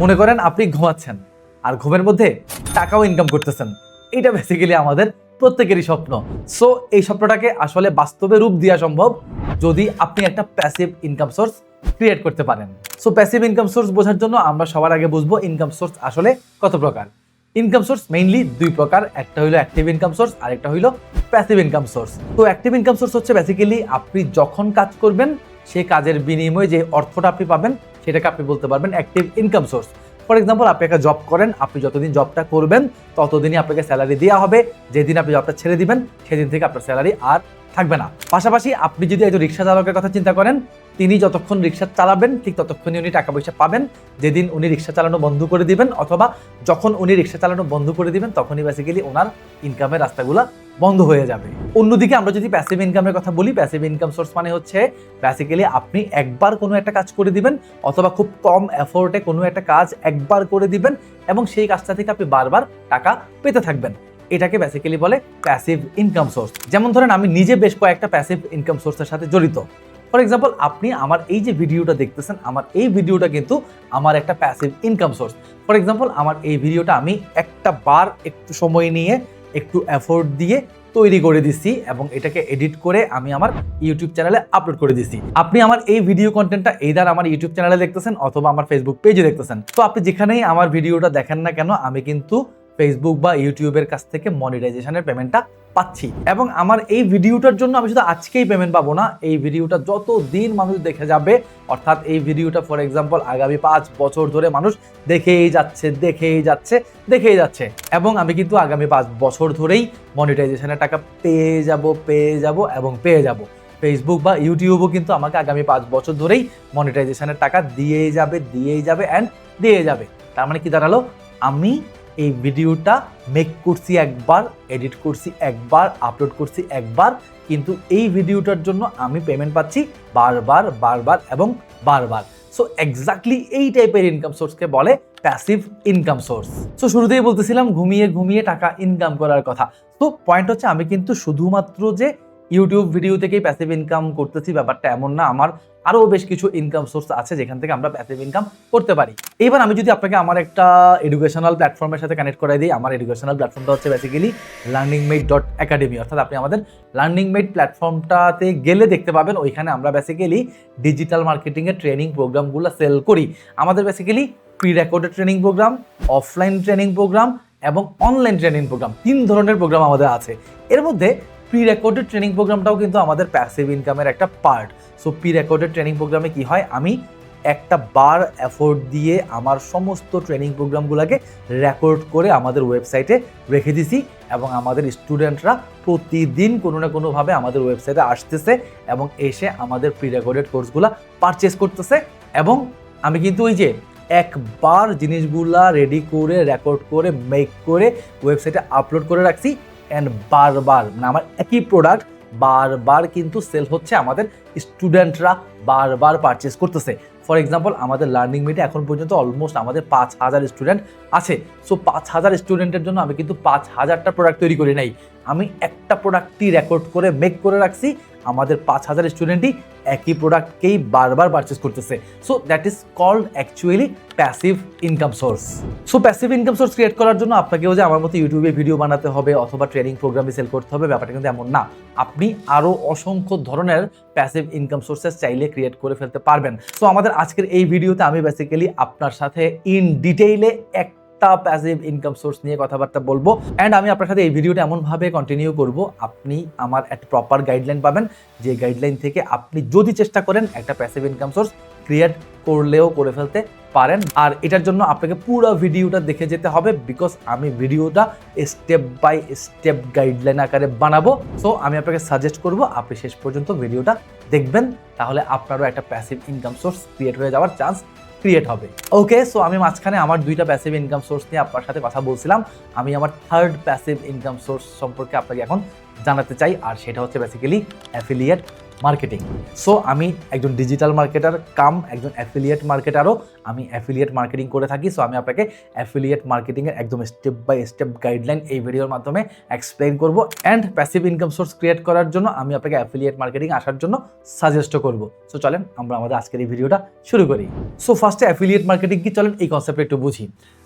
মনে করেন আপনি ঘুমাচ্ছেন, আর ঘুমের মধ্যে টাকাও ইনকাম করতেছেন। এটা বেসিক্যালি আমাদের প্রত্যেকেরই স্বপ্ন। সো এই স্বপ্নটাকে আসলে বাস্তবে রূপ দেওয়া সম্ভব যদি আপনি একটা প্যাসিভ ইনকাম সোর্স ক্রিয়েট করতে পারেন। সো প্যাসিভ ইনকাম সোর্স বোঝার জন্য আমরা সবার আগে বুঝব ইনকাম সোর্স আসলে কত প্রকার। ইনকাম সোর্স মেইনলি দুই প্রকার, একটা হইল অ্যাক্টিভ ইনকাম সোর্স আর একটা হইল প্যাসিভ ইনকাম সোর্স তো অ্যাক্টিভ ইনকাম সোর্স হচ্ছে বেসিক্যালি আপনি যখন কাজ করবেন সেই কাজের বিনিময়ে যে অর্থটা আপনি পাবেন সেটাকে আপনি বলতে পারবেন active income source for example আপনি একটা জব করেন, আপনি যতদিন জবটা করবেন, ততদিনই আপনাকে স্যালারি দেওয়া হবে। যেদিন আপনি জবটা ছেড়ে দিবেন, সেদিন থেকে আপনার স্যালারি আর থাকবে না। পাশাপাশি আপনি যদি একজন রিক্সা চালকের কথা চিন্তা করেন, তিনি যতক্ষণ রিক্সা চালাবেন, ঠিক ততক্ষণই উনি টাকা পয়সা পাবেন। যেদিন উনি রিক্সা চালানো বন্ধ করে দিবেন, অথবা যখন উনি রিক্সা চালানো বন্ধ করে দিবেন, তখনই বেসিক্যালি ওনার ইনকামের রাস্তাগুলো বন্ধ হয়ে যাবে। অন্যদিকে আমরা যদি প্যাসিভ ইনকামের কথা বলি প্যাসিভ ইনকাম সোর্স মানে হচ্ছে বেসিক্যালি আপনি একবার কোনো একটা কাজ করে দিবেন, অথবা খুব কম এফোর্টে কোনো একটা কাজ একবার করে দিবেন, এবং সেই কাজটা থেকে আপনি বারবার টাকা পেতে থাকবেন। এটাকে বেসিক্যালি বলে প্যাসিভ ইনকাম সোর্স যেমন ধরেন আমি নিজে বেশ কয়েকটা প্যাসিভ ইনকাম সোর্সের সাথে জড়িত। ফর এক্সাম্পল আপনি আমার এই যে ভিডিওটা দেখতেছেন, আমার এই ভিডিওটা কিন্তু আমার একটা passive income source for example আমার এই ভিডিওটা আমি একটা বার একটু সময় নিয়ে একটু এফোর্ট দিয়ে তৈরি করে দিছি এবং এটাকে এডিট করে আমি আমার ইউটিউব চ্যানেলে আপলোড করে দিছি আপনি আমার এই ভিডিও কন্টেন্টটা এইদার আমার ইউটিউব চ্যানেলে দেখতেছেন অথবা আমার ফেসবুক পেজে দেখতেছেন। তো আপনি যেখানেই আমার ভিডিওটা দেখেন না কেন, আমি কিন্তু ফেসবুক বা ইউটিউবের কাছ থেকে মনিটাইজেশনের পেমেন্টটা পাচ্ছি। এবং আমার এই ভিডিওটার জন্য আমি শুধু আজকেই পেমেন্ট পাবো না, এই ভিডিওটা যত দিন মানুষ দেখে যাবে, অর্থাৎ এই ভিডিওটা ফর এক্সাম্পল আগামী পাঁচ বছর ধরে মানুষ দেখেই যাচ্ছে দেখেই যাচ্ছে দেখেই যাচ্ছে। এবং আমি কিন্তু আগামী পাঁচ বছর ধরেই মনিটাইজেশনের টাকা পেয়ে যাব পেয়ে যাব এবং পেয়ে যাব। ফেসবুক বা ইউটিউবও কিন্তু আমাকে আগামী পাঁচ বছর ধরেই মনিটাইজেশনের টাকা দিয়েই যাবে দিয়েই যাবে অ্যান্ড দিয়ে যাবে। তার মানে কি দাঁড়াল? আমি এই ভিডিওটা মেক করছি একবার এডিট করছি একবার আপলোড করছি একবার, কিন্তু এই ভিডিওটার জন্য আমি পেমেন্ট পাচ্ছি বারবার বারবার এবং বারবার। সো এক্স্যাক্টলি এই টাইপের ইনকাম সোর্সকে বলে প্যাসিভ ইনকাম সোর্স সো শুরুতেই বলতেছিলাম ঘুমিয়ে ঘুমিয়ে টাকা ইনকাম করার কথা। তো পয়েন্ট হচ্ছে আমি কিন্তু শুধুমাত্র যে ইউটিউব ভিডিও থেকেই প্যাসিভ ইনকাম করতেছি, ব্যাপারটা এমন না। আমার আরও বেশ কিছু ইনকাম সোর্স আছে যেখান থেকে আমরা প্যাসিভ ইনকাম করতে পারি। এবার আমি যদি আপনাকে আমার একটা এডুকেশনাল প্ল্যাটফর্মের সাথে কানেক্ট করাই দিই, আমার এডুকেশনাল প্ল্যাটফর্মটা হচ্ছে basically learning made dot academy অর্থাৎ আপনি আমাদের লার্নিং মেড প্ল্যাটফর্মটাতে গেলে দেখতে পাবেন, ওইখানে আমরা বেসিক্যালি ডিজিটাল মার্কেটিংয়ের ট্রেনিং প্রোগ্রামগুলো সেল করি। আমাদের basically pre recorded training program offline training program এবং অনলাইন ট্রেনিং প্রোগ্রাম তিন ধরনের প্রোগ্রাম আমাদের আছে। এর মধ্যে প্রি রেকর্ডেড ট্রেনিং প্রোগ্রামটাও কিন্তু আমাদের প্যাসিভ ইনকামের একটা part so pre recorded training প্রোগ্রামে কি হয়? আমি একটা বার এফোর্ট দিয়ে আমার সমস্ত ট্রেনিং প্রোগ্রামগুলোকে রেকর্ড করে আমাদের ওয়েবসাইটে রেখে দিছি এবং আমাদের স্টুডেন্টরা প্রতিদিন কোনো না কোনোভাবে আমাদের ওয়েবসাইটে আসতেছে এবং এসে আমাদের প্রি রেকর্ডেড কোর্সগুলো পারচেস করতেছে এবং আমি কিন্তু ওই যে একবার জিনিসগুলা রেডি করে রেকর্ড করে মেক করে ওয়েবসাইটে আপলোড করে রাখছি। অ্যান্ড বারবার মানে আমার একই প্রোডাক্ট বারবার কিন্তু সেল হচ্ছে আমাদের স্টুডেন্টরা বারবার পারচেস করতেছে। ফর এক্সাম্পল আমাদের লার্নিং মিটে এখন পর্যন্ত অলমোস্ট আমাদের পাঁচ হাজার স্টুডেন্ট আছে। সো পাঁচ হাজার স্টুডেন্টের জন্য আমি কিন্তু পাঁচ হাজারটা প্রোডাক্ট তৈরি করি নাই। আমি একটা প্রোডাক্টটি রেকর্ড করে মেক করে রাখছি। আমাদের পাঁচ হাজার স্টুডেন্টই একই প্রোডাক্টকেই বারবার পারচেস করতেছে। So that is called actually passive income source so passive income source create করার জন্য আপনাকেও যে আমার মতো ইউটিউবে ভিডিও বানাতে হবে অথবা ট্রেনিং প্রোগ্রামে সেল করতে হবে, ব্যাপারটা কিন্তু এমন না। আপনি আরও অসংখ্য ধরনের প্যাসিভ ইনকাম সোর্সেস চাইলে ক্রিয়েট করে ফেলতে পারবেন। সো আমাদের আজকের এই ভিডিওতে আমি বেসিক্যালি আপনার সাথে ইন ডিটেইলে এক একটা প্যাসিভ ইনকাম সোর্স নিয়ে কথাবার্তা বলব। অ্যান্ড আমি আপনার সাথে এই ভিডিওটা এমনভাবে কন্টিনিউ করব, আপনি আমার একটা প্রপার গাইডলাইন পাবেন, যে গাইডলাইন থেকে আপনি যদি চেষ্টা করেন একটা প্যাসিভ ইনকাম সোর্স ক্রিয়েট করলেও করে ফেলতে পারেন। আর এটার জন্য আপনাকে পুরো ভিডিওটা দেখে যেতে হবে বিকজ আমি ভিডিওটা স্টেপ বাই স্টেপ গাইডলাইন আকারে বানাবো। সো আমি আপনাকে সাজেস্ট করব, আপনি শেষ পর্যন্ত ভিডিওটা দেখবেন, তাহলে আপনারও একটা প্যাসিভ ইনকাম সোর্স ক্রিয়েট হয়ে যাওয়ার চান্স ক্রিয়েট হবে। ওকে সো আমি মাঝখানে আমার দুইটা প্যাসিভ ইনকাম সোর্স নিয়ে আপনার সাথে কথা বলছিলাম। আমি আমার থার্ড প্যাসিভ ইনকাম সোর্স সম্পর্কে আপনাকে এখন জানাতে চাই, আর সেটা হচ্ছে বেসিক্যালি অ্যাফিলিয়েট মার্কেটিং সো আমি একজন ডিজিটাল মার্কেটার কাম একজন অ্যাফিলিয়েট মার্কেটারও আমি অ্যাফিলিয়েট মার্কেটিং করে থাকি। সো আমি আপনাকে অ্যাফিলিয়েট মার্কেটিংয়ের একদম স্টেপ বাই স্টেপ গাইডলাইন এই ভিডিওর মাধ্যমে এক্সপ্লেন করব। And passive income source create করার জন্য আমি আপনাকে অ্যাফিলিয়েট মার্কেটিং আসার জন্য সাজেস্টও করব। সো চলেন আমরা আমাদের আজকের এই ভিডিওটা শুরু করি। সো ফার্স্টে অ্যাফিলিয়েট মার্কেটিং কি? চলেন এই কনসেপ্ট একটু বুঝি।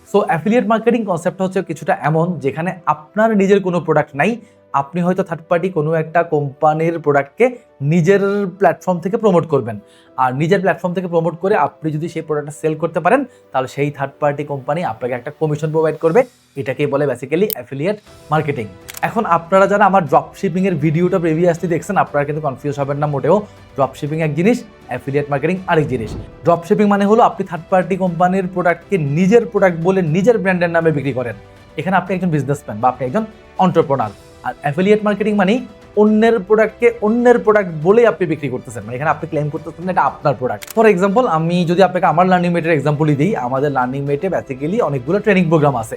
সো অ্যাফিলিয়েট মার্কেটিং কনসেপ্ট হচ্ছে কিছুটা এমন যেখানে আপনার নিজের কোনো প্রোডাক্ট নাই আপনি হয়তো থার্ড পার্টি কোনো একটা কোম্পানির প্রোডাক্টকে নিজের প্ল্যাটফর্ম থেকে প্রমোট করবেন। আর নিজের প্ল্যাটফর্ম থেকে প্রমোট করে আপনি যদি সেই প্রোডাক্টটা সেল করতে পারেন, তাহলে সেই থার্ড পার্টি কোম্পানি আপনাকে একটা কমিশন প্রোভাইড করবে। এটাকেই বলে বেসিক্যালি অ্যাফিলিয়েট মার্কেটিং এখন আপনারা যারা আমার ড্রপ শিপিংয়ের ভিডিওটা প্রিভিয়াসলি দেখছেন, আপনারা কিন্তু কনফিউজ হবেন না মোটেও। ড্রপ শিপিং এক জিনিস অ্যাফিলিয়েট মার্কেটিং আরেক জিনিস। ড্রপ শিপিং মানে হলো আপনি থার্ড পার্টি কোম্পানির প্রোডাক্টকে নিজের প্রোডাক্ট বলে নিজের ব্র্যান্ডের নামে বিক্রি করেন। এখানে আপনি একজন বিজনেসম্যান বা আপনি একজন অন্টারপ্রনার আর অ্যাফিলিয়েট মার্কেটিং মানে অন্যের প্রোডাক্টকে অন্যের প্রোডাক্ট বলেই আপনি বিক্রি করতেছেন। মানে এখানে আপনি ক্লেম করতেছেন এটা আপনার প্রোডাক্ট ফর এক্সাম্পল আমি যদি আপনাকে আমার লার্নিং মেটের এক্সাম্পলই দিই, আমাদের লার্নিং মেটে বেসিক্যালি অনেকগুলো ট্রেনিং প্রোগ্রাম আছে।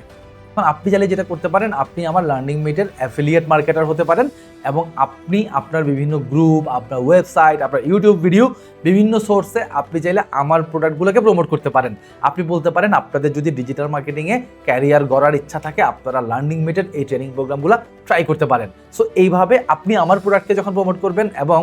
আপনি চাইলে যেটা করতে পারেন, আপনি আমার লার্নিং মেটের অ্যাফিলিয়েট মার্কেটার হতে পারেন এবং আপনি আপনার বিভিন্ন গ্রুপ আপনার ওয়েবসাইট আপনার ইউটিউব ভিডিও বিভিন্ন সোর্সে আপনি চাইলে আমার প্রোডাক্টগুলোকে প্রমোট করতে পারেন। আপনি বলতে পারেন, আপনাদের যদি ডিজিটাল মার্কেটিংয়ে ক্যারিয়ার গড়ার ইচ্ছা থাকে, আপনারা লার্নিং মেটেড এই ট্রেনিং প্রোগ্রামগুলো ট্রাই করতে পারেন। সো এইভাবে আপনি আমার প্রোডাক্টকে যখন প্রমোট করবেন এবং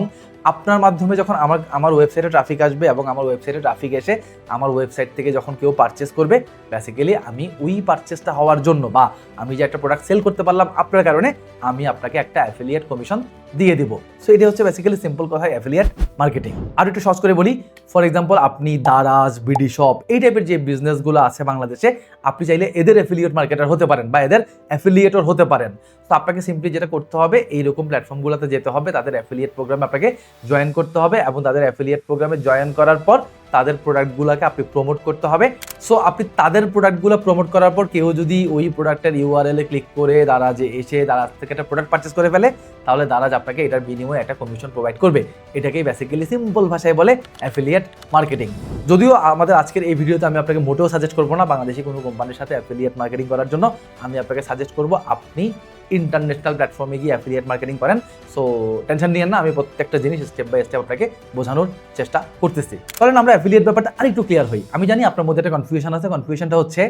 আপনার মাধ্যমে যখন আমার আমার ওয়েবসাইটে ট্রাফিক আসবে এবং আমার ওয়েবসাইটে ট্রাফিক এসে আমার ওয়েবসাইট থেকে যখন কেউ পারচেস করবে বেসিক্যালি আমি ওই পারচেসটা হওয়ার জন্য বা আমি যে একটা প্রোডাক্ট সেল করতে পারলাম আপনার কারণে, আমি আপনাকে একটা অ্যাফিলিয়েট কমিশন দিয়ে দিব। সো এটা হচ্ছে বেসিক্যালি সিম্পল কথা অ্যাফিলিয়েট মার্কেটিং আর একটু সহজ করে বলি ফর এক্সাম্পল আপনি দারাজ, বিডি শপ, এই টাইপের যে বিজনেসগুলো আছে বাংলাদেশে, আপনি চাইলে এদের অ্যাফিলিয়েট মার্কেটার হতে পারেন বা এদের অ্যাফিলিয়েটর হতে পারেন। তো আপনাকে সিম্পলি যেটা করতে হবে, এইরকম প্ল্যাটফর্মগুলোতে যেতে হবে, তাদের অ্যাফিলিয়েট প্রোগ্রামে আপনাকে জয়েন করতে হবে এবং তাদের অ্যাফিলিয়েট প্রোগ্রামে জয়েন করার পর তাদের প্রোডাক্টগুলোকে আপনি প্রমোট করতে হবে। সো আপনি তাদের প্রোডাক্টগুলো প্রমোট করার পর কেউ যদি ওই প্রোডাক্টের ইউআরএল ক্লিক করে দারাজ এসে দারাজ থেকে একটা প্রোডাক্ট পারচেস করে ফেলে, তাহলে দারাজ আপনাকে এটার বিনিময়ে একটা কমিশন প্রোভাইড করবে। এটাকেই বেসিক্যালি সিম্পল ভাষায় বলে অ্যাফিলিয়েট মার্কেটিং যদিও আমাদের আজকের এই ভিডিওতে আমি আপনাকে মোটেও সাজেস্ট করব না, বাংলাদেশি কোনো কোম্পানির সাথে অ্যাফিলিয়েট মার্কেটিং করার জন্য। আমি আপনাকে সাজেস্ট করব, আপনি ইন্টারন্যাশনাল প্ল্যাটফর্মে গিয়ে অ্যাফিলিয়েট মার্কেটিং করেন। সো টেনশন নিয়ে না, আমি প্রত্যেকটা জিনিস স্টেপ বাই স্টেপ আপনাকে বোঝানোর চেষ্টা করতেছি। কারণ আমরা অ্যাফিলিয়েট ব্যাপারটা আরেকটু ক্লিয়ার হই। আমি জানি আপনার মধ্যে একটা কনফিউশন আছে। কনফিউশনটা হচ্ছে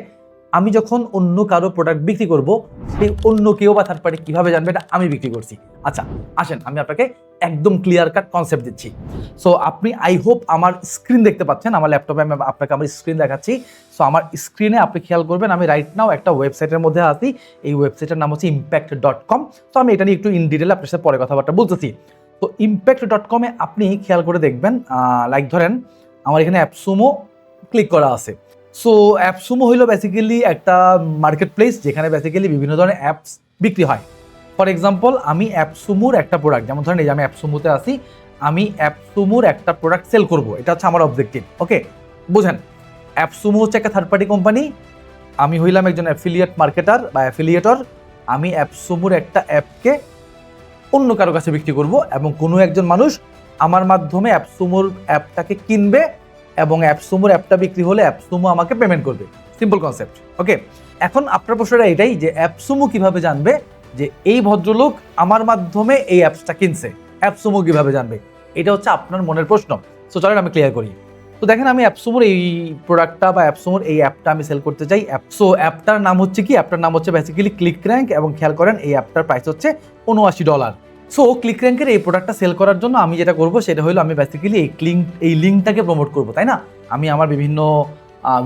আমি যখন অন্য কারও প্রোডাক্ট বিক্রি করব, সেই অন্য কেউ বা থার্ড পার্টি কীভাবে জানবে এটা আমি বিক্রি করছি। আচ্ছা আসেন, আমি আপনাকে একদম ক্লিয়ার কাট কনসেপ্ট দিচ্ছি। সো আপনি আই হোপ আমার স্ক্রিন দেখতে পাচ্ছেন, আমার ল্যাপটপে আমি আপনাকে আমার স্ক্রিন দেখাচ্ছি। সো আমার স্ক্রিনে আপনি খেয়াল করবেন, আমি রাইট নাও একটা ওয়েবসাইটের মধ্যে আছি। এই ওয়েবসাইটের নাম হচ্ছে ইম্প্যাক্ট ডট কম তো আমি এটা নিয়ে একটু ইন ডিটেল আপনার সাথে পরে কথাবার্তা বলতেছি। তো ইম্প্যাক্ট ডট কমে আপনি খেয়াল করে দেখবেন লাইক ধরেন, আমার এখানে অ্যাপসুমো ক্লিক করা আছে। সো অ্যাপসুমো হইল বেসিক্যালি একটা মার্কেট প্লেস যেখানে বেসিক্যালি বিভিন্ন ধরনের অ্যাপস বিক্রি হয়। ফর এক্সাম্পল আমি অ্যাপসুমুর একটা প্রোডাক্ট যেমন ধরেন এই যে আমি অ্যাপসুমুতে আসি আমি অ্যাপসুমুর একটা প্রোডাক্ট সেল করব। এটা হচ্ছে আমার অবজেক্টিভ ওকে বুঝেন অ্যাপসুমু হচ্ছে একটা থার্ড পার্টি কোম্পানি আমি হইলাম একজন অ্যাফিলিয়েট মার্কেটার বা অ্যাফিলিয়েটর আমি অ্যাপসুমুর একটা অ্যাপকে অন্য কারও কাছে বিক্রি করব এবং কোনো একজন মানুষ আমার মাধ্যমে অ্যাপসুমুর অ্যাপটাকে কিনবে এবং অ্যাপসুমুর অ্যাপটা বিক্রি হলে অ্যাপসুমু আমাকে পেমেন্ট করবে। সিম্পল কনসেপ্ট ওকে এখন আপনার প্রশ্নটা এটাই যে অ্যাপসুমু কীভাবে জানবে যে এই ভদ্রলোক আমার মাধ্যমে এই অ্যাপসটা কিনছে? অ্যাপসুমু কীভাবে জানবে? এটা হচ্ছে আপনার মনের প্রশ্ন। সো চলেন আমি ক্লিয়ার করি। তো দেখেন আমি অ্যাপসুমুর এই প্রোডাক্টটা বা অ্যাপসুমুর এই অ্যাপটা আমি সেল করতে চাই। অ্যাপ সো অ্যাপটার নাম হচ্ছে কি? অ্যাপটার নাম হচ্ছে বেসিক্যালি ক্লিক র্যাঙ্ক এবং খেয়াল করেন এই অ্যাপটার প্রাইস হচ্ছে উনআশি ডলার সো ক্লিক র্যাঙ্কের এই প্রোডাক্টটা সেল করার জন্য আমি যেটা করব সেটা হলো আমি বেসিক্যালি এই লিঙ্ক এই লিঙ্কটাকে প্রমোট করব, তাই না? আমি আমার বিভিন্ন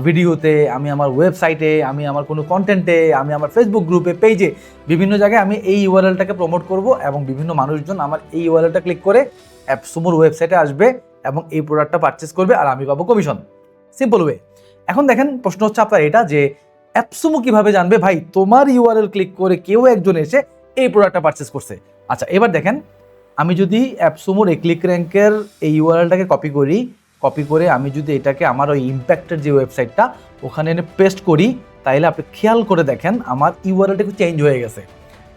ভিডিওতে আমি আমার ওয়েবসাইটে আমি আমার কোনো কন্টেন্টে আমি আমার ফেসবুক গ্রুপে পেজে বিভিন্ন জায়গায় আমি এই ইউআরএলটাকে প্রমোট করব এবং বিভিন্ন মানুষজন আমার এই ইউআরএলটা ক্লিক করে অ্যাপসুমোর ওয়েবসাইটে আসবে এবং এই প্রোডাক্টটা পারচেস করবে আর আমি পাবো কমিশন সিম্পল ওয়ে এখন দেখেন, প্রশ্ন হচ্ছে আপনার এটা যে অ্যাপসুমো কীভাবে জানবে? ভাই, তোমার ইউআরএল ক্লিক করে কেউ একজন এসে এই প্রোডাক্টটা পারচেস করছে। আচ্ছা এবার দেখেন, আমি যদি অ্যাপসুমোর ক্লিক র্যাঙ্কের এই ইউআরএলটাকে কপি করি কপি করে আমি যদি এটাকে আমার ওই ইম্প্যাক্টের যে ওয়েবসাইটটা ওখানে এনে পেস্ট করি তাহলে আপনি খেয়াল করে দেখেন আমার ইউআরএলটা একটু চেঞ্জ হয়ে গেছে।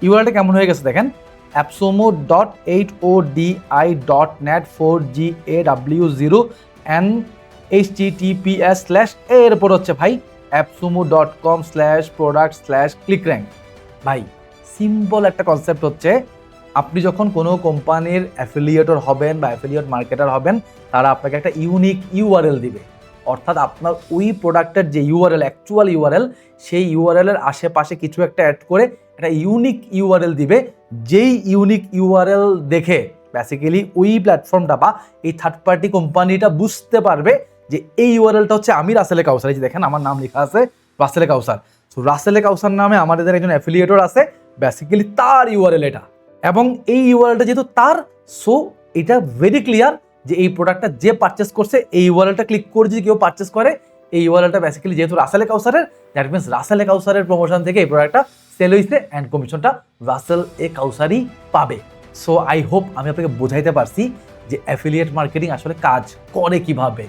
ইউআরএলটা কেমন হয়ে গেছে দেখেন AppSumo dot eight O D I dot net four G A W zero N H T T P S slash এরপর হচ্ছে ভাই AppSumo dot com slash product slash click rank ভাই সিম্পল একটা কনসেপ্ট হচ্ছে আপনি যখন কোনো কোম্পানির অ্যাফিলিয়েটর হবেন বা অ্যাফিলিয়েট মার্কেটার হবেন, তারা আপনাকে একটা ইউনিক ইউআরএল দিবে। অর্থাৎ আপনার ওই প্রোডাক্টের যে ইউআরএল অ্যাকচুয়াল ইউআরএল সেই ইউআরএল এর আশেপাশে কিছু একটা অ্যাড করে একটা ইউনিক ইউআরএল দিবে। যেই ইউনিক ইউআরএল দেখে বেসিক্যালি ওই প্ল্যাটফর্মটা বা এই থার্ড পার্টি কোম্পানিটা বুঝতে পারবে যে এই ইউআরএলটা হচ্ছে আমি রাসেলে কাউসার। এই যে দেখেন, আমার নাম লেখা আছে রাসেলে কাউসার। সো রাসেলে কাউসার নামে আমাদের একজন অ্যাফিলিয়েটর আছে। বেসিক্যালি তার ইউআরএল এটা। এবং এই ইউআরএলটা যেহেতু তার সো এটা ভেরি ক্লিয়ার যে এই প্রোডাক্টটা যে পারচেস করছে, এই ইউআরএলটা ক্লিক করে যদি কেউ পারচেস করে, এই ইউআরএলটা বেসিক্যালি যেহেতু রাসেলে কাউসারের দ্যাট মিনস রাসেলে কাউসারের প্রমোশন থেকে এই প্রোডাক্টটা সেল হয়েছে অ্যান্ড কমিশনটা রাসেল এ কাউসারই পাবে। সো আই হোপ আমি আপনাকে বোঝাইতে পারছি যে অ্যাফিলিয়েট মার্কেটিং আসলে কাজ করে কীভাবে।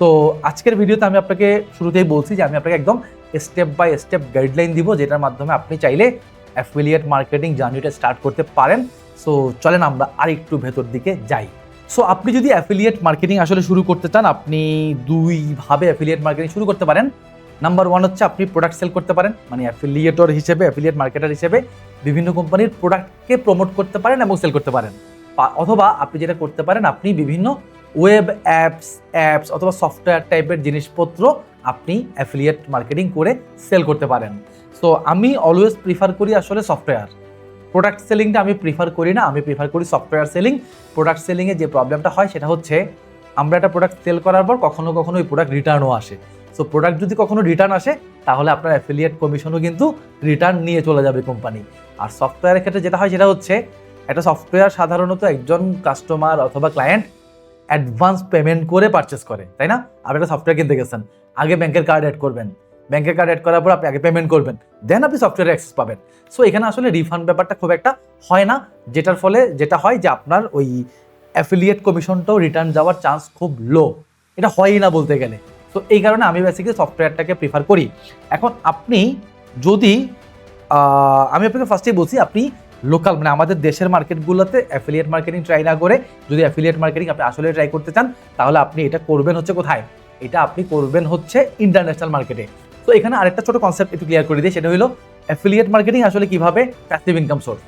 তো আজকের ভিডিওতে আমি আপনাকে শুরুতেই বলছি যে আমি আপনাকে একদম স্টেপ বাই স্টেপ গাইডলাইন দিব, যেটার মাধ্যমে আপনি চাইলে অ্যাফিলিয়েট মার্কেটিং জার্নিটা স্টার্ট করতে পারেন। সো চলেন আমরা আর একটু ভেতর দিকে যাই। সো আপনি যদি অ্যাফিলিয়েট মার্কেটিং আসলে শুরু করতে চান, আপনি দুইভাবে অ্যাফিলিয়েট মার্কেটিং শুরু করতে পারেন। নাম্বার ওয়ান হচ্ছে আপনি প্রোডাক্ট সেল করতে পারেন মানে অ্যাফিলিয়েটর হিসেবে অ্যাফিলিয়েট মার্কেটার হিসেবে বিভিন্ন কোম্পানির প্রোডাক্টকে প্রমোট করতে পারেন এবং সেল করতে পারেন। অথবা আপনি যেটা করতে পারেন, আপনি বিভিন্ন ওয়েব অ্যাপস অ্যাপস অথবা সফটওয়্যার টাইপের জিনিসপত্র আপনি অ্যাফিলিয়েট মার্কেটিং করে সেল করতে পারেন। সো আমি অলওয়েজ প্রিফার করি আসলে সফটওয়্যার প্রোডাক্ট সেলিংটা আমি প্রিফার করি না, আমি প্রিফার করি সফটওয়্যার সেলিং প্রোডাক্ট সেলিংয়ে যে প্রবলেমটা হয় সেটা হচ্ছে, আমরা একটা প্রোডাক্ট সেল করার পর কখনো কখনো ওই প্রোডাক্ট রিটার্নও আসে। সো প্রোডাক্ট যদি কখনো রিটার্ন আসে, তাহলে আপনার অ্যাফিলিয়েট কমিশনও কিন্তু রিটার্ন নিয়ে চলে যাবে কোম্পানি আর সফটওয়্যারের ক্ষেত্রে যেটা হয় সেটা হচ্ছে, একটা সফটওয়্যার সাধারণত একজন কাস্টমার অথবা ক্লায়েন্ট অ্যাডভান্স পেমেন্ট করে পারচেস করে, তাই না? আপনি একটা সফটওয়্যার কিনতে গেছেন, আগে ব্যাংকের কার্ড অ্যাড করবেন। ব্যাংকের কার্ড অ্যাড করার পর আপনি আগে পেমেন্ট করবেন দেন আপনি সফটওয়্যার অ্যাক্সেস পাবেন। সো এখানে আসলে রিফান্ড ব্যাপারটা খুব একটা হয় না, যেটার ফলে যেটা হয় যে আপনার ওই অ্যাফিলিয়েট কমিশনটাও রিটার্ন যাওয়ার চান্স খুব লো এটা হয়ই না বলতে গেলে। তো এই কারণে আমি বেসিক্যালি সফটওয়্যারটাকে প্রিফার করি। এখন আপনি যদি আমি আপনাকে ফার্স্টেই বলছি, আপনি লোকাল মানে আমাদের দেশের মার্কেটগুলোতে অ্যাফিলিয়েট মার্কেটিং ট্রাই না করে যদি অ্যাফিলিয়েট মার্কেটিং আপনি আসলে ট্রাই করতে চান, তাহলে আপনি এটা করবেন হচ্ছে কোথায়? এটা আপনি করবেন হচ্ছে ইন্টারন্যাশনাল মার্কেটে তো এখানে আরেকটা ছোট কনসেপ্ট একটু ক্লিয়ার করে দিই, সেটা হলো অ্যাফিলিয়েট মার্কেটিং আসলে কীভাবে প্যাসিভ ইনকাম সোর্স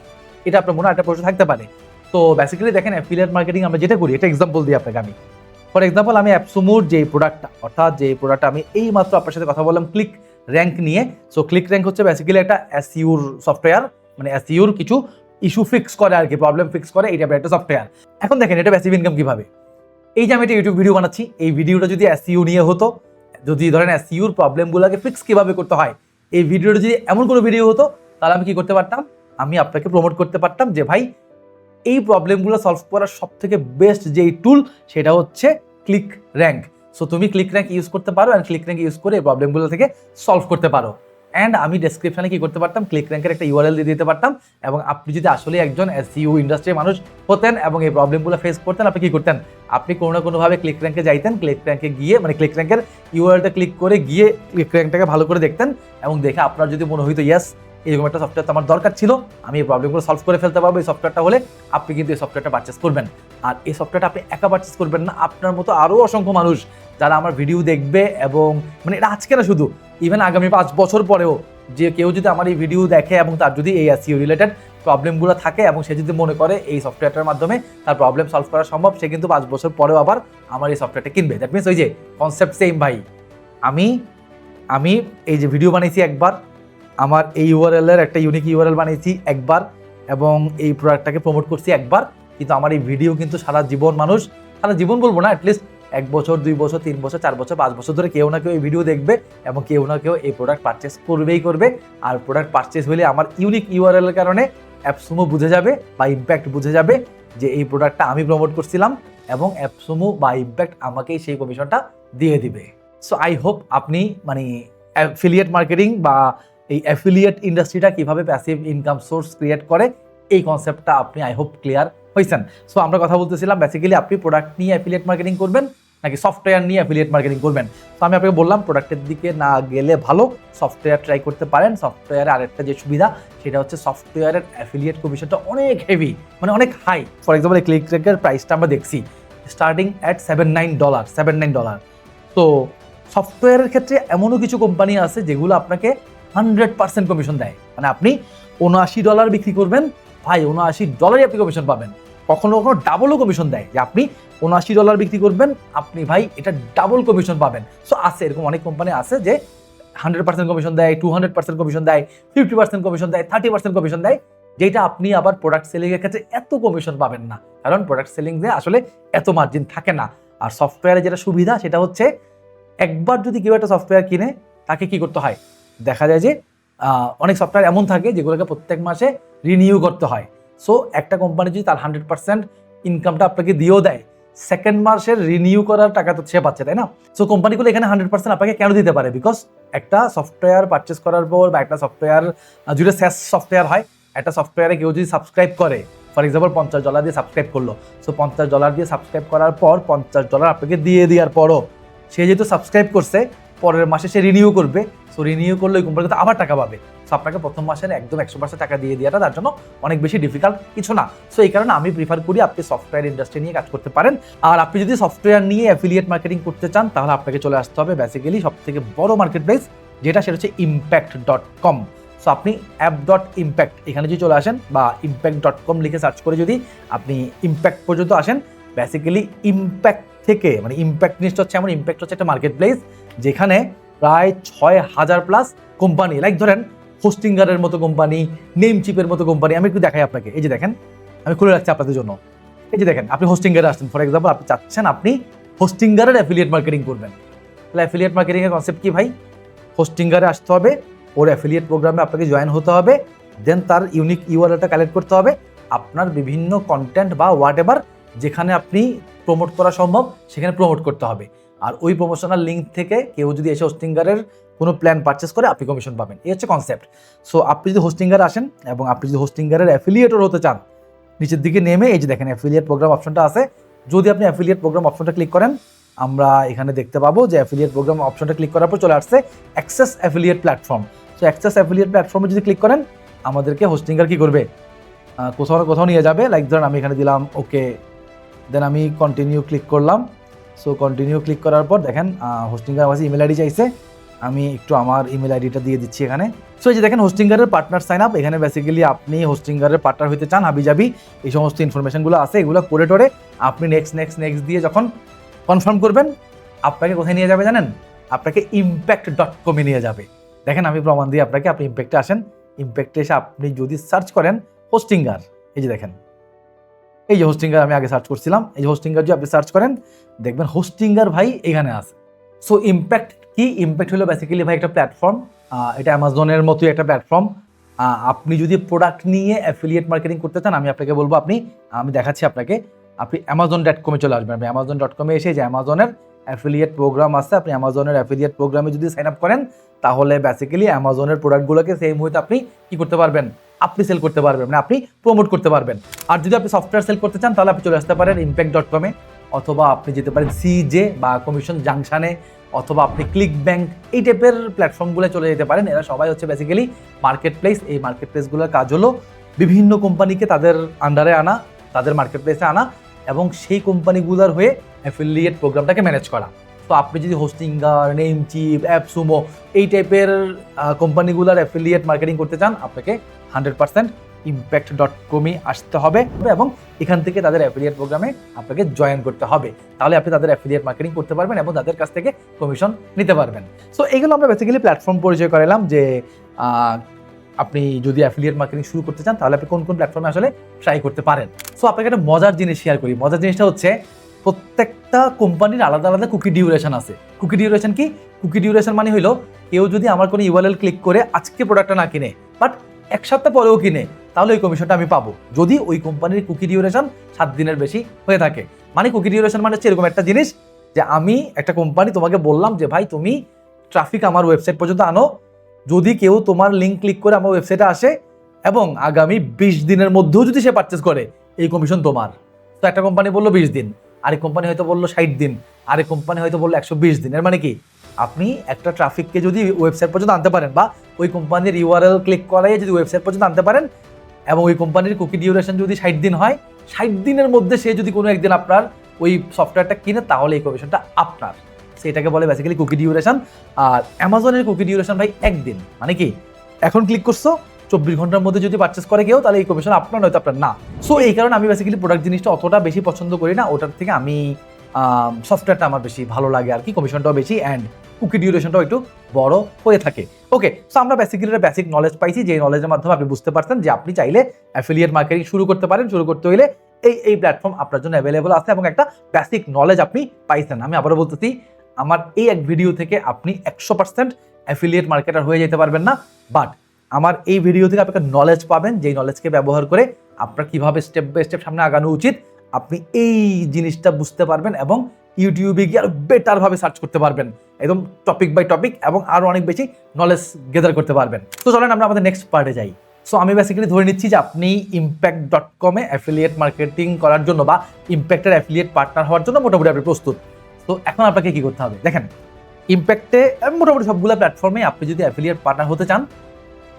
এটা আপনার মনে একটা প্রশ্ন থাকতে পারে। তো বেসিক্যালি দেখেন অ্যাফিলিয়েট মার্কেটিং আমরা যেটা করি এটা এক্সাম্পল দিই আপনাকে আমি। ফর এক্সাম্পল আমি অ্যাপসুমুর যে প্রোডাক্টটা অর্থাৎ যে প্রোডাক্টটা আমি এই মাত্র আপনার সাথে কথা বললাম ক্লিক র্যাঙ্ক নিয়ে। সো ক্লিক র্যাঙ্ক হচ্ছে বেসিক্যালি একটা এসইউর সফটওয়্যার মানে এসইউর কিছু ইস্যু ফিক্স করে আর কি প্রবলেম ফিক্স করে, এই টাইপের একটা সফটওয়্যার এখন দেখেন, এটা প্যাসিভ ইনকাম কীভাবে? এই যে আমি একটা ইউটিউব ভিডিও বানাচ্ছি, এই ভিডিওটা যদি এসইউ নিয়ে হতো যদি ধরেন সিউর প্রবলেমগুলোকে ফিক্স কীভাবে করতে হয়, এই ভিডিওটা যদি এমন কোনো ভিডিও হতো, তাহলে আমি কী করতে পারতাম? আমি আপনাকে প্রমোট করতে পারতাম যে, ভাই, এই প্রবলেমগুলো সলভ করার সব থেকে বেস্ট যেই টুল সেটা হচ্ছে ক্লিক র্যাঙ্ক সো তুমি ক্লিক র্যাঙ্ক ইউজ করতে পারো অ্যান্ড ক্লিক র্যাঙ্ক ইউজ করে এই প্রবলেমগুলো থেকে সলভ করতে পারো। অ্যান্ড আমি ডেসক্রিপশনে কি করতে পারতাম? ক্লিক র্যাঙ্কের একটা ইউআরএল দিয়ে দিতে পারতাম। এবং আপনি যদি আসলে একজন এসইউ ইন্ডাস্ট্রির মানুষ হতেন এবং এই প্রবলেমগুলো ফেস করতেন, আপনি কি করতেন? আপনি কোনো না কোনোভাবে ক্লিক র্যাঙ্কে যাইতেন। ক্লিক র্যাঙ্কে গিয়ে মানে ক্লিক র্যাঙ্কের ইউআরএলটা ক্লিক করে গিয়ে ক্লিক র্যাঙ্কটাকে ভালো করে দেখতেন এবং দেখে আপনার যদি মনে হইতো ইয়েস এরকম একটা সফটওয়্যার আমার দরকার ছিল। আমি এই প্রবলেমগুলো সলভ করে ফেলতে পারব। এই সফটওয়্যারটা হলে আপনি কিন্তু এই সফটওয়্যারটা পারচেস করবেন। আর এই সফটওয়্যারটা আপনি একা পারচেস করবেন না। আপনার মতো আরও অসংখ্য মানুষ যারা আমার ভিডিও দেখবে এবং মানে এটা আজকে না শুধু ইভেন আগামী পাঁচ বছর পরেও যে কেউ যদি আমার এই ভিডিও দেখে এবং তার যদি এই এসইও রিলেটেড প্রবলেমগুলো থাকে এবং সে যদি মনে করে এই সফটওয়্যারটার মাধ্যমে তার প্রবলেম সলভ করা সম্ভব, সে কিন্তু পাঁচ বছর পরেও আবার আমার এই সফটওয়্যারটা কিনবে। দ্যাট মিনস ওই যে কনসেপ্ট সেম ভাই। আমি আমি এই যে ভিডিও বানিয়েছি একবার, আমার এই ইউআরএল এর একটা ইউনিক ইউআরএল বানিয়েছি একবার এবং এই প্রোডাক্টটাকে প্রমোট করছি একবার, কিন্তু আমার এই ভিডিও কিন্তু সারা জীবন মানুষ, সারা জীবন বলব না অ্যাটলিস্ট এক বছর, দুই বছর, তিন বছর, চার বছর, পাঁচ বছর ধরে কেউ না কেউ এই ভিডিও দেখবে এবং কেউ না কেউ এই প্রোডাক্ট পারচেস করবেই করবে। আর প্রোডাক্ট পারচেস হলে আমার ইউনিক ইউআরএল এর কারণে অ্যাপসমো বুঝে যাবে বা ইম্প্যাক্ট বুঝে যাবে যে এই প্রোডাক্টটা আমি প্রমোট করছিলাম এবং অ্যাপসমো বা ইম্প্যাক্ট আমাকেই সেই কমিশনটা দিয়ে দিবে। সো আই হোপ আপনি মানে অ্যাফিলিয়েট মার্কেটিং বা এই অ্যাফিলিয়েট ইন্ডাস্ট্রিটা কীভাবে প্যাসিভ ইনকাম সোর্স ক্রিয়েট করে এই কনসেপ্টটা আপনি আই হোপ ক্লিয়ার হয়েছেন সো আমরা কথা বলতেছিলাম বেসিক্যালি আপনি প্রোডাক্ট নিয়ে অ্যাফিলিয়েট মার্কেটিং করবেন নাকি সফটওয়্যার নিয়ে অ্যাফিলিয়েট মার্কেটিং করবেন? তো আমি আপনাকে বললাম প্রোডাক্টের দিকে না গেলে ভালো সফটওয়্যার ট্রাই করতে পারেন। সফটওয়্যারে আরেকটা যে সুবিধা, সেটা হচ্ছে সফটওয়্যারের অ্যাফিলিয়েট কমিশনটা অনেক হেভি মানে অনেক হাই ফর এক্সাম্পল এই ক্লিক ট্রেকের প্রাইসটা আমরা দেখছি starting at seven nine dollar seven nine dollar তো সফটওয়্যারের ক্ষেত্রে এমনও কিছু কোম্পানি আছে, যেগুলো আপনাকে হান্ড্রেড পার্সেন্ট কমিশন দেয়। মানে আপনি উনআশি ডলার বিক্রি করবেন, ভাই উনআশি ডলারই আপনি কমিশন পাবেন। কখনো কখনো ডাবলও কমিশন দেয়, যে আপনি উনআশি ডলার বিক্রি করবেন, আপনি ভাই এটা ডাবল কমিশন পাবেন। সো আছে, এরকম অনেক কোম্পানি আছে যে হান্ড্রেড পার্সেন্ট কমিশন দেয় টু হান্ড্রেড পার্সেন্ট কমিশন দেয় ফিফটি পার্সেন্ট কমিশন দেয় থার্টি পার্সেন্ট কমিশন দেয়, যেটা আপনি আবার প্রোডাক্ট সেলিং এর ক্ষেত্রে এত কমিশন পাবেন না। কারণ প্রোডাক্ট সেলিং এ আসলে এত মার্জিন থাকে না। আর সফটওয়্যারে যেটা সুবিধা, সেটা হচ্ছে একবার যদি কেউ একটা সফটওয়্যার কিনে, তাকে কি করতে হয়? দেখা যায় যে অনেক সফটওয়্যার এমন থাকে যেগুলোকে প্রত্যেক মাসে রিনিউ করতে হয়। সো একটা কোম্পানি যদি তার হান্ড্রেড পার্সেন্ট ইনকামটা আপনাকে দিয়েও দেয় সেকেন্ড মাসের রিনিউ করার টাকা তো সে পাচ্ছে, তাই না? সো কোম্পানিগুলো এখানে হান্ড্রেড পার্সেন্ট আপনাকে কেন দিতে পারে? বিকজ একটা সফটওয়্যার পারচেস করার পর বা একটা সফটওয়্যার যেটা স্যাস সফটওয়্যার হয়, একটা সফটওয়্যারে কেউ যদি সাবস্ক্রাইব করে ফর এক্সাম্পল পঞ্চাশ ডলার দিয়ে সাবস্ক্রাইব করল। সো পঞ্চাশ ডলার দিয়ে সাবস্ক্রাইব করার পর পঞ্চাশ ডলার আপনাকে দিয়ে দেওয়ার পরও সে যেহেতু সাবস্ক্রাইব করছে, পরের মাসে সে রিনিউ করবে। সো রিনিউ করলে ওই কোম্পানিতে আবার টাকা পাবে। সো আপনাকে প্রথম মাসের একদম একশো পার্সেন্ট টাকা দিয়ে দেওয়াটা তার জন্য অনেক বেশি ডিফিকাল্ট কিছু না। সো এই কারণে আমি প্রিফার করি আপনি সফটওয়্যার ইন্ডাস্ট্রি নিয়ে কাজ করতে পারেন। আর আপনি যদি সফটওয়্যার নিয়ে অ্যাফিলিয়েট মার্কেটিং করতে চান, তাহলে আপনাকে চলে আসতে হবে বেসিক্যালি সব থেকে বড় মার্কেট প্লেস যেটা সেটা হচ্ছে ইম্প্যাক্ট ডট কম সো আপনি অ্যাপ ডট ইম্প্যাক্ট এখানে যদি চলে আসেন বা ইম্প্যাক্ট ডট কম লিখে সার্চ করে যদি আপনি ইম্প্যাক্ট পর্যন্ত আসেন বেসিক্যালি ইম্প্যাক্ট থেকে মানে ইম্প্যাক্ট জিনিসটা হচ্ছে এমন ইম্প্যাক্ট হচ্ছে একটা মার্কেট প্লেস যেখানে প্রায় ছয় হাজার প্লাস কোম্পানি লাইক ধরেন হোস্টিঙ্গারের মতো কোম্পানি, নেম চিপের মতো কোম্পানি। আমি একটু দেখাই আপনাকে। এই যে দেখেন, আমি খুলে রাখছি আপনাদের জন্য। এই যে দেখেন, আপনি হোস্টিঙ্গারে আসছেন। ফর এক্সাম্পল আপনি চাচ্ছেন আপনি হোস্টিঙ্গারের অ্যাফিলিয়েট মার্কেটিং করবেন। তাহলে অ্যাফিলিয়েট মার্কেটিংয়ের কনসেপ্ট কি ভাই? হোস্টিঙ্গারে আসতে হবে, ওর অ্যাফিলিয়েট প্রোগ্রামে আপনাকে জয়েন হতে হবে দেন তার ইউনিক ইউআরএলটা কালেক্ট করতে হবে। আপনার বিভিন্ন কন্টেন্ট বা হোয়াট এভার যেখানে আপনি প্রমোট করা সম্ভব, সেখানে প্রমোট করতে হবে। আর ওই প্রমোশনাল লিঙ্ক থেকে কেউ যদি এসে হোস্টিঙ্গারের কোনো প্ল্যান পারচেস করে আপনি কমিশন পাবেন। এই হচ্ছে কনসেপ্ট সো আপনি যদি হোস্টিঙ্গারে আসেন এবং আপনি যদি হোস্টিঙ্গারের অ্যাফিলিয়েটর হতে চান, নিচের দিকে নেমে এই যে দেখেন অ্যাফিলিয়েট প্রোগ্রাম অপশনটা আছে, যদি আপনি অ্যাফিলিয়েট প্রোগ্রাম অপশনটা ক্লিক করেন, আমরা এখানে দেখতে পাবো যে অ্যাফিলিয়েট প্রোগ্রাম অপশনটা ক্লিক করার পর চলে আসছে access affiliate platform so access affiliate প্ল্যাটফর্মে যদি ক্লিক করেন, আমাদেরকে হোস্টিঙ্গার কী করবে? কোথাও না কোথাও নিয়ে যাবে। লাইক ধরেন আমি এখানে দিলাম ওকে দেন আমি কন্টিনিউ ক্লিক করলাম। সো কন্টিনিউ ক্লিক করার পর দেখেন হোস্টিঙ্গার কাছে ইমেল আইডি চাইছে। আমি একটু আমার ইমেল আইডিটা দিয়ে দিচ্ছি এখানে। সো এই যে দেখেন, হোস্টিঙ্গারের পার্টনার সাইন আপ এখানে বেসিক্যালি আপনি হোস্টিঙ্গারের পার্টনার হতে চান হাবি যাবি এই সমস্ত ইনফরমেশনগুলো আছে, এগুলো করে টোরে আপনি নেক্সট নেক্সট নেক্সট দিয়ে যখন কনফার্ম করবেন, আপনাকে কোথায় নিয়ে যাবে জানেন? আপনাকে ইম্প্যাক্ট ডট কমে নিয়ে যাবে। দেখেন, আমি প্রমাণ দিই আপনাকে, আপনি ইম্প্যাক্টে আসেন। ইম্প্যাক্টে এসে আপনি যদি সার্চ করেন, হোস্টিঙ্গার, এই যে দেখেন। এই যে হোস্টিঙ্গার আমি আগে সার্চ করছিলাম, এই যে হোস্টিঙ্গার যদি আপনি সার্চ করেন, দেখবেন হোস্টিঙ্গার ভাই এখানে আছে। সো ইম্প্যাক্ট কি ইম্প্যাক্ট হলো বেসিক্যালি ভাই একটা প্ল্যাটফর্ম এটা অ্যামাজনের মতোই একটা প্ল্যাটফর্ম আপনি যদি প্রোডাক্ট নিয়ে অ্যাফিলিয়েট মার্কেটিং করতে চান, আমি আপনাকে বলব আপনি, আমি দেখাচ্ছি আপনাকে, আপনি অ্যামাজন ডট কমে চলে আসবেন। আপনি অ্যামাজন ডট কমে এসে যে অ্যামাজনের অ্যাফিলিয়েট প্রোগ্রাম আছে, আপনি অ্যামাজনের অ্যাফিলিয়েট প্রোগ্রামে যদি সাইন আপ করেন, তাহলে বেসিক্যালি অ্যামাজনের প্রোডাক্টগুলোকে সেই মুহূর্তে আপনি কি করতে পারবেন? আপনি সেল করতে পারবেন মানে আপনি প্রমোট করতে পারবেন। আর যদি আপনি সফটওয়্যার সেল করতে চান, তাহলে আপনি চলে আসতে পারেন ইম্প্যাক্ট ডট কমে অথবা আপনি যেতে পারেন সিজে বা কমিশন জাংশনে অথবা আপনি ক্লিক ব্যাংক এই টাইপের প্ল্যাটফর্মগুলো চলে যেতে পারেন। এরা সবাই হচ্ছে বেসিক্যালি মার্কেট প্লেস এই মার্কেট প্লেসগুলোর কাজ হলো বিভিন্ন কোম্পানিকে তাদের আন্ডারে আনা, তাদের মার্কেট প্লেসে আনা এবং সেই কোম্পানিগুলোর হয়ে অ্যাফিলিয়েট প্রোগ্রামটাকে ম্যানেজ করা। তো আপনি যদি হোস্টিঙ্গার নেম চিপ অ্যাপসুমো এই টাইপের কোম্পানিগুলোর অ্যাফিলিয়েট মার্কেটিং করতে চান, আপনাকে হান্ড্রেড পার্সেন্ট ইম্প্যাক্ট ডট কমে আসতে হবে এবং এখান থেকে তাদের অ্যাফিলিয়েট প্রোগ্রামে আপনাকে জয়েন করতে হবে। তাহলে আপনি তাদের অ্যাফিলিয়েট মার্কেটিং করতে পারবেন এবং তাদের কাছ থেকে কমিশন নিতে পারবেন। সো এইগুলো আমরা বেসিক্যালি প্ল্যাটফর্ম পরিচয় করালাম যে আপনি যদি অ্যাফিলিয়েট মার্কেটিং শুরু করতে চান, তাহলে আপনি কোন কোন প্ল্যাটফর্মে আসলে ট্রাই করতে পারেন। সো আপনাকে একটা মজার জিনিস শেয়ার করি। মজার জিনিসটা হচ্ছে, প্রত্যেকটা কোম্পানির আলাদা আলাদা কুকি ডিউরেশন আছে। কুকি ডিউরেশন কি? কুকি ডিউরেশন মানে হলো কেউ যদি আমার কোনো ইউআরএল ক্লিক করে আজকে প্রোডাক্টটা না কিনে বাট এক সপ্তাহ পরেও কিনে, তাহলে ওই কমিশনটা আমি পাবো। যদি ওই কোম্পানির কুকি ডিউরেশন সাত দিনের বেশি হয়ে থাকে। মানে কুকি ডিউরেশন মানে হচ্ছে এরকম একটা জিনিস যে আমি একটা কোম্পানি তোমাকে বললাম যে, ভাই, তুমি ট্রাফিক আমার ওয়েবসাইট পর্যন্ত আনো। যদি কেউ তোমার লিঙ্ক ক্লিক করে আমার ওয়েবসাইটে আসে এবং আগামী বিশ দিনের মধ্যেও যদি সে পারচেস করে, এই কমিশন তোমার। তো একটা কোম্পানি বলল বিশ দিন, আরেক কোম্পানি হয়তো বলল ষাট দিন, আরেক কোম্পানি হয়তো বলল একশো বিশ দিন। এর মানে কি? আপনি একটা ট্রাফিককে যদি ওয়েবসাইট পর্যন্ত আনতে পারেন বা ওই কোম্পানির ইউআরএল ক্লিক করাই যদি ওয়েবসাইট পর্যন্ত আনতে পারেন এবং ওই কোম্পানির কুকি ডিউরেশন যদি ষাট দিন হয়, ষাট দিনের মধ্যে সে যদি কোনো একদিন আপনার ওই সফটওয়্যারটা কিনে, তাহলে এই কমিশনটা আপনার। সেটাকে বলে বেসিক্যালি কুকি ডিউরেশন আর অ্যামাজনের কুকি ডিউরেশন ভাই একদিন। মানে কি? এখন ক্লিক করছ, চব্বিশ ঘণ্টার মধ্যে যদি পারচেস করে কেউ, তাহলে এই কমিশন আপনার নয়তো আপনার না। সো এই কারণে আমি বেসিক্যালি প্রোডাক্ট জিনিসটা অতটা বেশি পছন্দ করি না। ওটার থেকে আমি সফটওয়্যারটা আমার বেশি ভালো লাগে আর কি কমিশনটাও বেশি অ্যান্ড কুকি ডিউরেশনটাও একটু বড় হয়ে থাকে। ওকে সো আমরা বেসিক্যালি একটা বেসিক নলেজ পাইছি যে নলেজের মাধ্যমে আপনি বুঝতে পারছেন যে আপনি চাইলে অ্যাফিলিয়েট মার্কেটিং শুরু করতে পারেন, শুরু করতে হলে এই এই প্ল্যাটফর্ম আপনার জন্য অ্যাভেলেবল আছে এবং একটা বেসিক নলেজ আপনি পাইছেন। আমি আবারও বলতেছি, আমার এই এক ভিডিও থেকে আপনি একশো পার্সেন্ট অ্যাফিলিয়েট মার্কেটার হয়ে যেতে পারবেন না বাট আমার এই ভিডিও থেকে আপনি নলেজ পাবেন, যেই নলেজকে ব্যবহার করে আপনার কীভাবে স্টেপ বাই স্টেপ সামনে আগানো উচিত আপনি এই জিনিসটা বুঝতে পারবেন এবং ইউটিউবে গিয়ে আরও বেটারভাবে সার্চ করতে পারবেন। একদম টপিক বাই টপিক এবং আরও অনেক বেশি নলেজ গেদার করতে পারবেন। তো চলেন আমরা আমাদের নেক্সট পার্টে যাই। সো আমি বেসিক্যালি ধরে নিচ্ছি যে আপনি ইম্প্যাক্ট ডট কমে অ্যাফিলিয়েট মার্কেটিং করার জন্য বা ইম্প্যাক্টের অ্যাফিলিয়েট পার্টনার হওয়ার জন্য মোটামুটি আপনি প্রস্তুত। তো এখন আপনাকে কি করতে হবে? দেখেন ইম্প্যাক্টে মোটামুটি সবগুলো প্ল্যাটফর্মে আপনি যদি অ্যাফিলিয়েট পার্টনার হতে চান,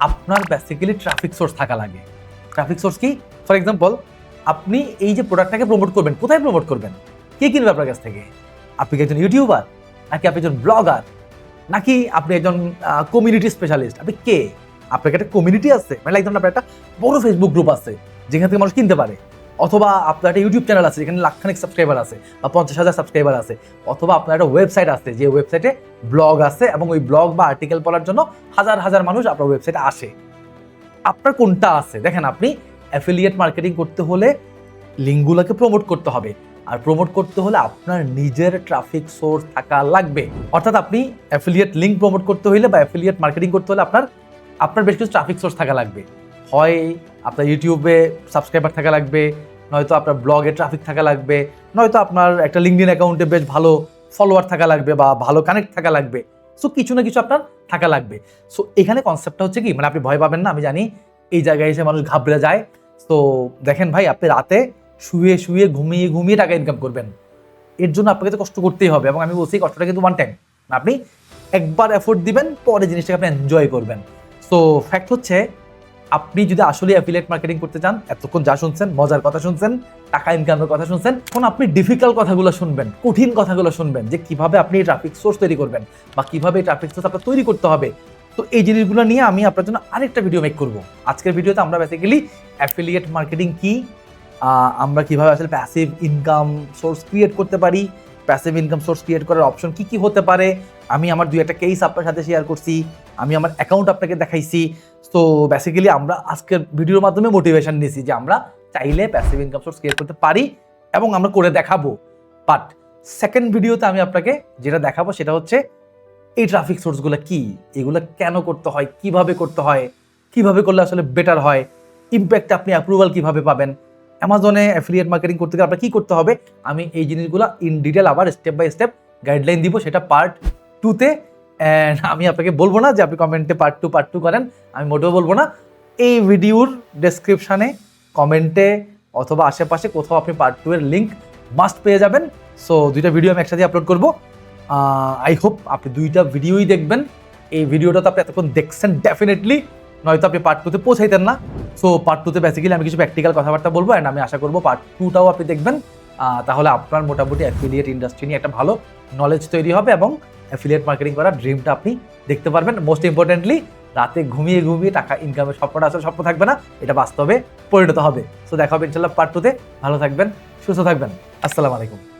আপনার বেসিক্যালি ট্রাফিক সোর্স থাকা লাগে। ট্রাফিক সোর্স কি? ফর এক্সাম্পল আপনি এই যে প্রোডাক্টটাকে প্রমোট করবেন, কোথায় প্রমোট করবেন? কে কিনবে আপনার কাছ থেকে? আপনি কি একজন ইউটিউবার নাকি আপনি একজন ব্লগার নাকি আপনি একজন কমিউনিটি স্পেশালিস্ট আপনি কে? আপনার একটা কমিউনিটি আছে মানে ধরুন আপনার একটা বড় ফেসবুক গ্রুপ আছে, যেখান থেকে মানুষ কিনতে পারে। অথবা আপনার একটা ইউটিউব চ্যানেল আছে, যেখানে লাখখানিক সাবস্ক্রাইবার আছে, বা পঞ্চাশ হাজার সাবস্ক্রাইবার আছে, অথবা আপনার একটা ওয়েবসাইট আছে, যে ওয়েবসাইটে ব্লগ আছে, এবং ওই ব্লগ বা আর্টিকেল পড়ার জন্য হাজার হাজার মানুষ আপনার ওয়েবসাইটে আসে। আপনার কোনটা আছে? দেখেন আপনি অ্যাফিলিয়েট মার্কেটিং করতে হলে লিঙ্কগুলোকে প্রমোট করতে হবে। আর প্রমোট করতে হলে আপনার নিজের ট্রাফিক সোর্স থাকা লাগবে। অর্থাৎ আপনি অ্যাফিলিয়েট লিঙ্ক প্রমোট করতে হলে বা অ্যাফিলিয়েট মার্কেটিং করতে হলে আপনার আপনার বেশ কিছু ট্রাফিক সোর্স থাকা লাগবে। হয় আপনার ইউটিউবে সাবস্ক্রাইবার থাকা লাগবে, নয়তো আপনার ব্লগে ট্রাফিক থাকা লাগবে, নয়তো আপনার একটা লিঙ্কডিন অ্যাকাউন্টে বেশ ভালো ফলোয়ার থাকা লাগবে বা ভালো কানেক্ট থাকা লাগবে। সো কিছু না কিছু আপনার থাকা লাগবে। সো এখানে কনসেপ্টটা হচ্ছে কি? মানে আপনি ভয় পাবেন না, আমি জানি। এই জায়গায় এসে মানুষ ঘাবড়ে যায়। তো দেখেন ভাই, আপনি রাতে শুয়ে শুয়ে ঘুমিয়ে ঘুমিয়ে টাকা ইনকাম করবেন। এর জন্য আপনাকে তো কষ্ট করতেই হবে এবং আমি বলছি কষ্টটা কিন্তু ওয়ান টাইম আপনি একবার এফোর্ট দিবেন, পরে জিনিসটাকে আপনি এনজয় করবেন। সো ফ্যাক্ট হচ্ছে, আপনি যদি আসলে অ্যাফিলিয়েট মার্কেটিং করতে চান, এতক্ষণ যা শুনছেন, মজার কথা শুনছেন, টাকা ইনকামের কথা শুনছেন, এখন আপনি ডিফিকাল্ট কথাগুলো শুনবেন, কঠিন কথাগুলো শুনবেন, যে কীভাবে আপনি ট্রাফিক সোর্স তৈরি করবেন বা কীভাবে ট্রাফিক সোর্স আপনার তৈরি করতে হবে। তো এই জিনিসগুলো নিয়ে আমি আপনার জন্য আরেকটা ভিডিও মেক করব। আজকের ভিডিওতে আমরা বেসিক্যালি অ্যাফিলিয়েট মার্কেটিং কি আমরা কীভাবে আসলে প্যাসিভ ইনকাম সোর্স ক্রিয়েট করতে পারি প্যাসিভ ইনকাম সোর্স ক্রিয়েট করার অপশন কি কি হতে পারে, আমি আমার দুই একটা কেস আপনার সাথে শেয়ার করছি, আমি আমার অ্যাকাউন্ট আপনাকে দেখাইছি। তো বেসিক্যালি আমরা আজকের ভিডিওর মাধ্যমে মোটিভেশন নিয়েছি যে আমরা চাইলে প্যাসিভ ইনকাম সোর্স ক্রিয়েট করতে পারি এবং আমরা করে দেখাবো। বাট সেকেন্ড ভিডিওতে আমি আপনাকে যেটা দেখাবো সেটা হচ্ছে এই ট্রাফিক সোর্সগুলো কি? এগুলো কেন করতে হয়? কীভাবে করতে হয়? কীভাবে করলে আসলে বেটার হয়? ইম্প্যাক্ট আপনি অ্যাপ্রুভাল কীভাবে পাবেন? অ্যামাজনে অ্যাফিলিয়েট মার্কেটিং করতে গেলে আপনার কী করতে হবে? আমি এই জিনিসগুলো ইন ডিটেল আবার স্টেপ বাই স্টেপ গাইডলাইন দিব, সেটা পার্ট টুতে অ্যান্ড আমি আপনাকে বলব না যে আপনি কমেন্টে পার্ট টু পার্ট টু করেন, আমি মোটেও বলব না। এই ভিডিওর ডেসক্রিপশানে কমেন্টে অথবা আশেপাশে কোথাও আপনি পার্ট টু এর লিঙ্ক মাস্ট পেয়ে যাবেন। সো দুইটা ভিডিও আমি একসাথে আপলোড করব। আই হোপ আপনি দুইটা ভিডিওই দেখবেন। এই ভিডিওটা তো আপনি এতক্ষণ দেখছেন ডেফিনেটলি নয়তো আপনি পার্ট টুতে পৌঁছাইতেন না। সো পার্ট টুতে বেসিক্যালি আমি কিছু প্র্যাকটিক্যাল কথাবার্তা বলব অ্যান্ড আমি আশা করব পার্ট টুটাও আপনি দেখবেন। তাহলে আপনার মোটামুটি অ্যাফিলিয়েট ইন্ডাস্ট্রি নিয়ে একটা ভালো নলেজ তৈরি হবে এবং অ্যাফিলিয়েট মার্কেটিং করার ড্রিমটা আপনি দেখতে পারবেন। মোস্ট ইম্পর্টেন্টলি রাতে ঘুমিয়ে ঘুমিয়ে টাকা ইনকামের স্বপ্নটা আসলে স্বপ্ন থাকবে না, এটা বাস্তবে পরিণত হবে। সো দেখা হবে ইনশাল্লাহ পার্ট টুতে ভালো থাকবেন, সুস্থ থাকবেন। আসসালামু আলাইকুম।